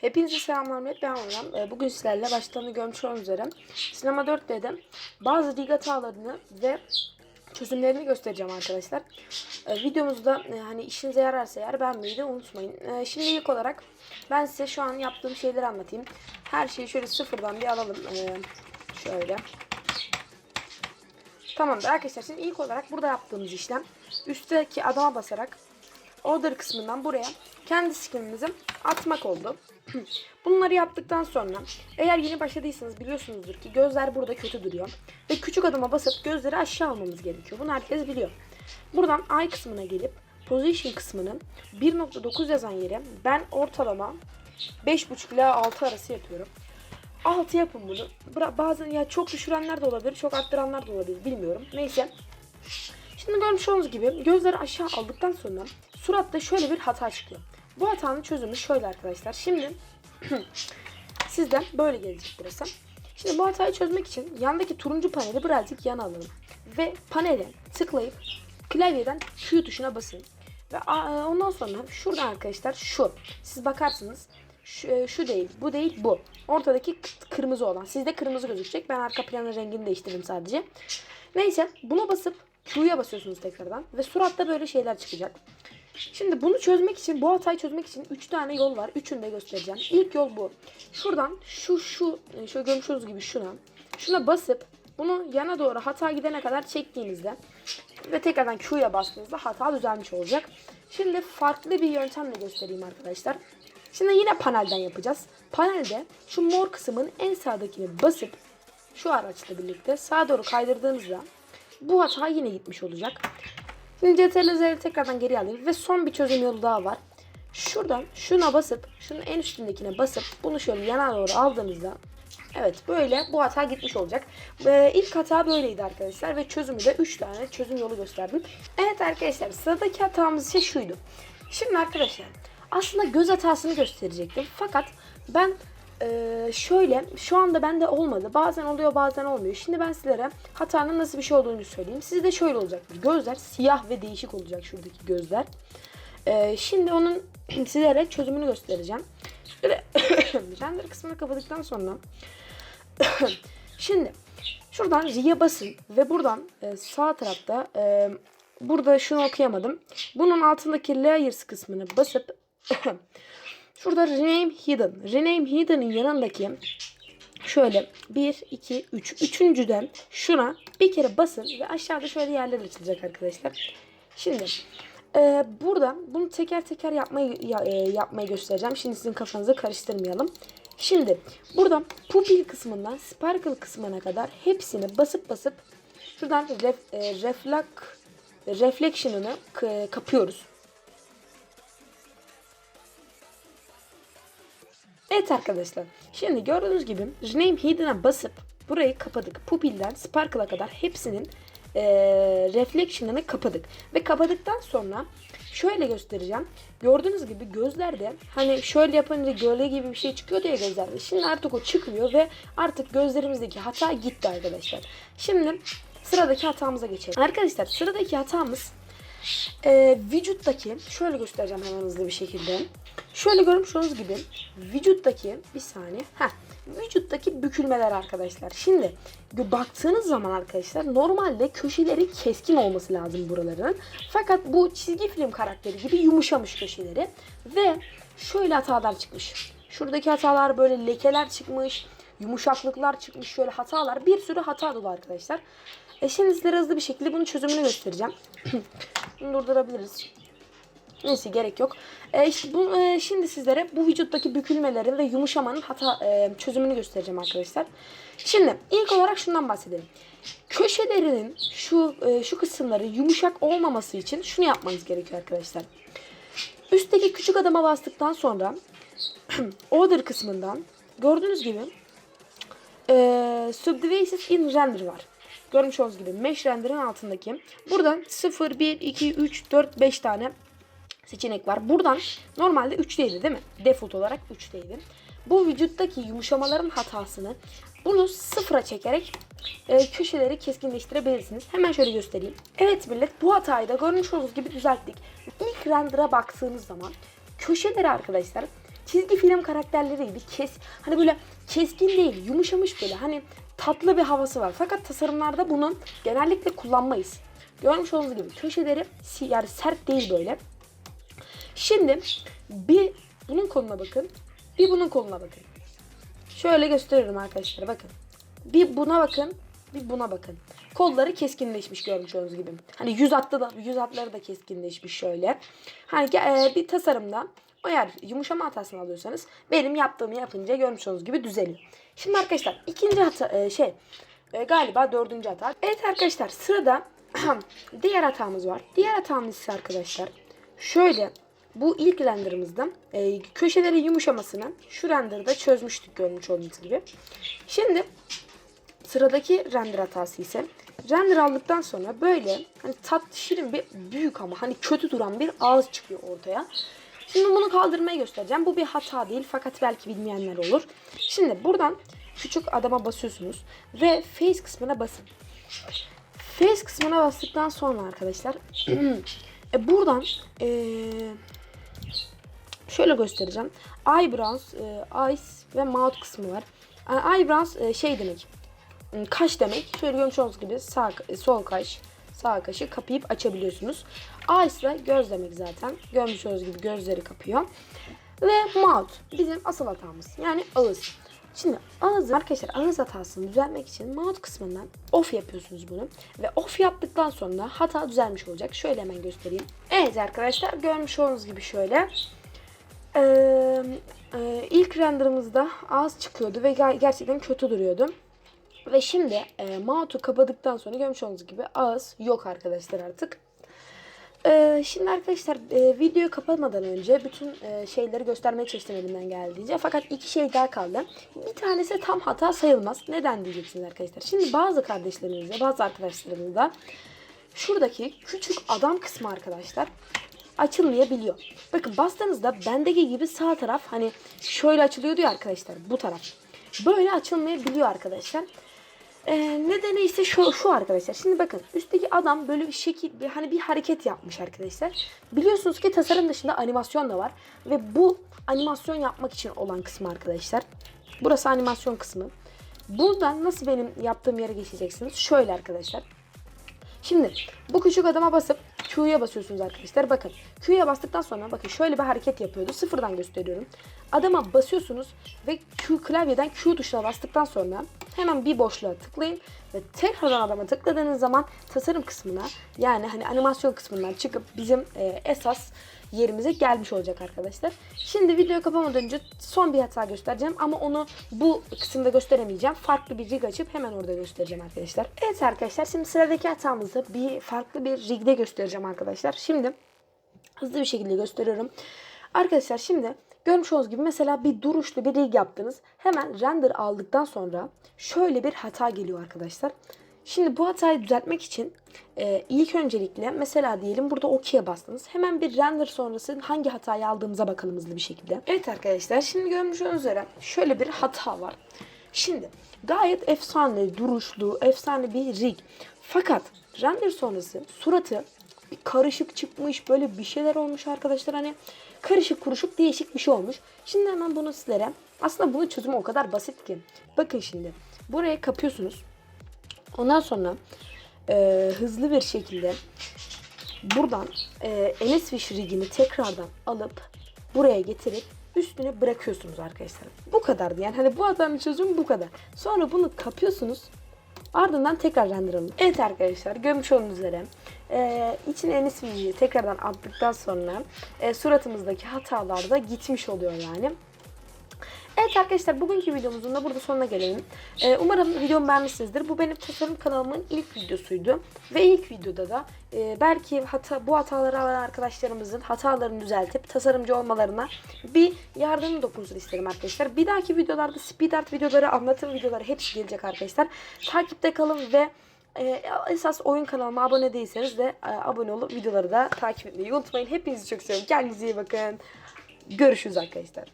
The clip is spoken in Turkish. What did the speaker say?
Hepinize selamlar millet ben Orhan. Ee, Bugün sizlerle da görmüş olduğunuz üzere Sinema 4D'de bazı lig hatalarını ve çözümlerini göstereceğim arkadaşlar. Ee, videomuzda e, hani işinize yararsa eğer beğenmeyi de unutmayın. Ee, şimdi ilk olarak ben size şu an yaptığım şeyleri anlatayım. Her şeyi şöyle sıfırdan bir alalım. Şöyle. Tamamdır arkadaşlar şimdi ilk olarak burada yaptığımız işlem üstteki adama basarak order kısmından buraya kendi skinimizi atmak oldu. Bunları yaptıktan sonra eğer yeni başladıysanız biliyorsunuzdur ki gözler burada kötü duruyor. Ve küçük adıma basıp gözleri aşağı almamız gerekiyor. Bunu herkes biliyor. Buradan eye kısmına gelip position kısmını 1.9 yazan yere ben ortalama 5.5 ila 6 arası yapıyorum. 6 yapın bunu. Bazen ya çok düşürenler de olabilir, çok arttıranlar da olabilir bilmiyorum. Neyse. Şimdi görmüş olduğunuz gibi gözleri aşağı aldıktan sonra suratta şöyle bir hata çıkıyor. Bu hatanın çözümü şöyle arkadaşlar. Şimdi sizden böyle gelecek burası. Şimdi bu hatayı çözmek için yandaki turuncu paneli birazcık yana alalım. Ve panele tıklayıp klavyeden Q tuşuna basın. Ve a- ondan sonra şuradan arkadaşlar şu. Siz bakarsınız şu, e, şu değil, bu değil, bu. Ortadaki kırmızı olan. Sizde kırmızı gözükecek. Ben arka planın rengini değiştirdim sadece. Neyse buna basıp Q'ya basıyorsunuz tekrardan. Ve suratta böyle şeyler çıkacak. Şimdi bunu çözmek için, bu hatayı çözmek için 3 tane yol var. Üçünü de göstereceğim. İlk yol bu. Şuradan şu şu e, şöyle görmüş olduğunuz gibi şuna. Şuna basıp bunu yana doğru hata gidene kadar çektiğinizde ve tekrardan Q'ya bastığınızda hata düzelmiş olacak. Şimdi farklı bir yöntemle göstereyim arkadaşlar. Şimdi yine panelden yapacağız. Panelde şu mor kısmın en sağdakini basıp şu araçla birlikte sağa doğru kaydırdığınızda bu hata yine gitmiş olacak. Şimdi CTRL tekrardan geri alayım ve son bir çözüm yolu daha var. Şuradan şuna basıp şunun en üstündekine basıp bunu şöyle yana doğru aldığınızda evet böyle bu hata gitmiş olacak. Ee, ilk hata böyleydi arkadaşlar ve çözümü de 3 tane çözüm yolu gösterdim. Evet arkadaşlar sıradaki hatamız ise şuydu. Şimdi arkadaşlar aslında göz hatasını gösterecektim fakat ben ee, şöyle şu anda bende olmadı. Bazen oluyor bazen olmuyor. Şimdi ben sizlere hatanın nasıl bir şey olduğunu söyleyeyim. Sizde şöyle olacaktır. Gözler siyah ve değişik olacak şuradaki gözler. Ee, şimdi onun sizlere çözümünü göstereceğim. Şöyle render kısmını kapadıktan sonra şimdi şuradan J'ye basın ve buradan e, sağ tarafta e, burada şunu okuyamadım. Bunun altındaki layers kısmını basıp Şurada rename hidden. Rename hidden'ın yanındaki şöyle 1, 2, 3. Üçüncüden şuna bir kere basın ve aşağıda şöyle yerler açılacak arkadaşlar. Şimdi e, burada bunu teker teker yapmayı ya- e, yapmayı göstereceğim. Şimdi sizin kafanızı karıştırmayalım. Şimdi burada pupil kısmından sparkle kısmına kadar hepsini basıp basıp şuradan ref, e, reflak reflection'ını kapıyoruz. Evet arkadaşlar. Şimdi gördüğünüz gibi Rename Hidden'a basıp burayı kapadık. Pupil'den Sparkle'a kadar hepsinin eee reflection'ını kapadık. Ve kapadıktan sonra şöyle göstereceğim. Gördüğünüz gibi gözlerde hani şöyle yapınca gölge gibi bir şey çıkıyor diye gözlerde. Şimdi artık o çıkmıyor ve artık gözlerimizdeki hata gitti arkadaşlar. Şimdi sıradaki hatamıza geçelim. Arkadaşlar sıradaki hatamız e, vücuttaki şöyle göstereceğim hemen hızlı bir şekilde. Şöyle görmüş olduğunuz gibi vücuttaki bir saniye. Heh, vücuttaki bükülmeler arkadaşlar. Şimdi baktığınız zaman arkadaşlar normalde köşeleri keskin olması lazım buraların. Fakat bu çizgi film karakteri gibi yumuşamış köşeleri ve şöyle hatalar çıkmış. Şuradaki hatalar böyle lekeler çıkmış, yumuşaklıklar çıkmış, şöyle hatalar. Bir sürü hata dolu arkadaşlar. E şimdi sizlere hızlı bir şekilde bunun çözümünü göstereceğim. Durdurabiliriz. Neyse gerek yok. E işte bu, e, şimdi sizlere bu vücuttaki bükülmelerin ve yumuşamanın hata e, çözümünü göstereceğim arkadaşlar. Şimdi ilk olarak şundan bahsedelim. Köşelerinin şu e, şu kısımları yumuşak olmaması için şunu yapmanız gerekiyor arkadaşlar. Üstteki küçük adama bastıktan sonra order kısmından gördüğünüz gibi e, Subdivisions in Render var. Görmüş olduğunuz gibi Mesh Render'ın altındaki. Buradan 0, 1, 2, 3, 4, 5 tane seçenek var. Buradan normalde 3'teydi değil mi? Default olarak 3'teydi. Bu vücuttaki yumuşamaların hatasını bunu sıfıra çekerek e, köşeleri keskinleştirebilirsiniz. Hemen şöyle göstereyim. Evet millet bu hatayı da görmüş olduğunuz gibi düzelttik. İlk render'a baktığımız zaman köşeleri arkadaşlar çizgi film karakterleri gibi kes hani böyle keskin değil yumuşamış böyle hani tatlı bir havası var. Fakat tasarımlarda bunu genellikle kullanmayız. Görmüş olduğunuz gibi köşeleri yani sert değil böyle. Şimdi bir bunun koluna bakın. Bir bunun koluna bakın. Şöyle gösteriyorum arkadaşlar bakın. Bir buna bakın. Bir buna bakın. Kolları keskinleşmiş görmüş olduğunuz gibi. Hani yüz hattı da yüz hatları da keskinleşmiş şöyle. Hani e, bir tasarımda eğer yumuşama hatasını alıyorsanız benim yaptığımı yapınca görmüş olduğunuz gibi düzeliyor. Şimdi arkadaşlar ikinci hata e, şey e, galiba dördüncü hata. Evet arkadaşlar sırada diğer hatamız var. Diğer hatamız ise arkadaşlar şöyle bu ilk renderimizde e, köşelerin yumuşamasını şu renderda çözmüştük görmüş olduğunuz gibi. Şimdi sıradaki render hatası ise render aldıktan sonra böyle hani tatlı şirin bir büyük ama hani kötü duran bir ağız çıkıyor ortaya. Şimdi bunu kaldırmayı göstereceğim. Bu bir hata değil fakat belki bilmeyenler olur. Şimdi buradan küçük adama basıyorsunuz ve face kısmına basın. Face kısmına bastıktan sonra arkadaşlar e, buradan e, şöyle göstereceğim. Eyebrows, e, eyes ve mouth kısmı var. Yani eyebrows e, şey demek. Kaş demek. Şöyle görmüş olduğunuz gibi sağ, e, sol kaş, sağ kaşı kapayıp açabiliyorsunuz. Eyes de göz demek zaten. Görmüş olduğunuz gibi gözleri kapıyor. Ve mouth bizim asıl hatamız. Yani ağız. Şimdi ağız arkadaşlar ağız hatasını düzeltmek için mouth kısmından off yapıyorsunuz bunu. Ve off yaptıktan sonra hata düzelmiş olacak. Şöyle hemen göstereyim. Evet arkadaşlar görmüş olduğunuz gibi şöyle. Ee, e, ilk renderımızda ağız çıkıyordu ve ger- gerçekten kötü duruyordu. Ve şimdi e, mouth'u kapadıktan sonra görmüş olduğunuz gibi ağız yok arkadaşlar artık. Ee, şimdi arkadaşlar e, videoyu kapatmadan önce bütün e, şeyleri göstermeye çalıştım elimden geldiğince. Fakat iki şey daha kaldı. Bir tanesi tam hata sayılmaz. Neden diyeceksiniz arkadaşlar. Şimdi bazı kardeşlerimizde, bazı arkadaşlarımızda şuradaki küçük adam kısmı arkadaşlar açılmayabiliyor. Bakın bastığınızda bendeki gibi sağ taraf hani şöyle açılıyordu ya arkadaşlar bu taraf. Böyle açılmayabiliyor arkadaşlar. Ee, nedeni ise şu, şu arkadaşlar. Şimdi bakın üstteki adam böyle bir şekil hani bir hareket yapmış arkadaşlar. Biliyorsunuz ki tasarım dışında animasyon da var ve bu animasyon yapmak için olan kısmı arkadaşlar. Burası animasyon kısmı. Buradan nasıl benim yaptığım yere geçeceksiniz? Şöyle arkadaşlar. Şimdi bu küçük adama basıp Q'ya basıyorsunuz arkadaşlar. Bakın Q'ya bastıktan sonra bakın şöyle bir hareket yapıyordu. Sıfırdan gösteriyorum. Adama basıyorsunuz ve Q klavyeden Q tuşuna bastıktan sonra hemen bir boşluğa tıklayın ve tekrardan adama tıkladığınız zaman tasarım kısmına yani hani animasyon kısmından çıkıp bizim e, esas yerimize gelmiş olacak arkadaşlar. Şimdi videoyu kapamadan önce son bir hata göstereceğim ama onu bu kısımda gösteremeyeceğim. Farklı bir rig açıp hemen orada göstereceğim arkadaşlar. Evet arkadaşlar şimdi sıradaki hatamızı bir farklı bir rigde göstereceğim arkadaşlar. Şimdi hızlı bir şekilde gösteriyorum. Arkadaşlar şimdi görmüş olduğunuz gibi mesela bir duruşlu bir rig yaptınız. Hemen render aldıktan sonra şöyle bir hata geliyor arkadaşlar. Şimdi bu hatayı düzeltmek için e, ilk öncelikle mesela diyelim burada OK'ye bastınız. Hemen bir render sonrası hangi hatayı aldığımıza bakalım hızlı bir şekilde. Evet arkadaşlar şimdi görmüş olduğunuz üzere şöyle bir hata var. Şimdi gayet efsane duruşlu, efsane bir rig. Fakat render sonrası suratı bir karışık çıkmış böyle bir şeyler olmuş arkadaşlar hani karışık kuruşuk değişik bir şey olmuş. Şimdi hemen bunu sizlere aslında bunun çözümü o kadar basit ki. Bakın şimdi buraya kapıyorsunuz. Ondan sonra e, hızlı bir şekilde buradan e, Enesfish rigini tekrardan alıp buraya getirip üstüne bırakıyorsunuz arkadaşlar. Bu kadardı yani hani bu hatanın çözümü bu kadar. Sonra bunu kapıyorsunuz. Ardından tekrar render. Evet arkadaşlar görmüş olduğunuz üzere e, içine Enesfish'i tekrardan attıktan sonra e, suratımızdaki hatalar da gitmiş oluyor yani. Evet arkadaşlar bugünkü videomuzun da burada sonuna gelelim. Ee, umarım videomu beğenmişsinizdir. Bu benim tasarım kanalımın ilk videosuydu. Ve ilk videoda da e, belki hata, bu hataları alan arkadaşlarımızın hatalarını düzeltip tasarımcı olmalarına bir yardım dokunsun isterim arkadaşlar. Bir dahaki videolarda speed art videoları, anlatım videoları hepsi gelecek arkadaşlar. Takipte kalın ve e, esas oyun kanalıma abone değilseniz de e, abone olup videoları da takip etmeyi unutmayın. Hepinizi çok seviyorum. Kendinize iyi bakın. Görüşürüz arkadaşlar.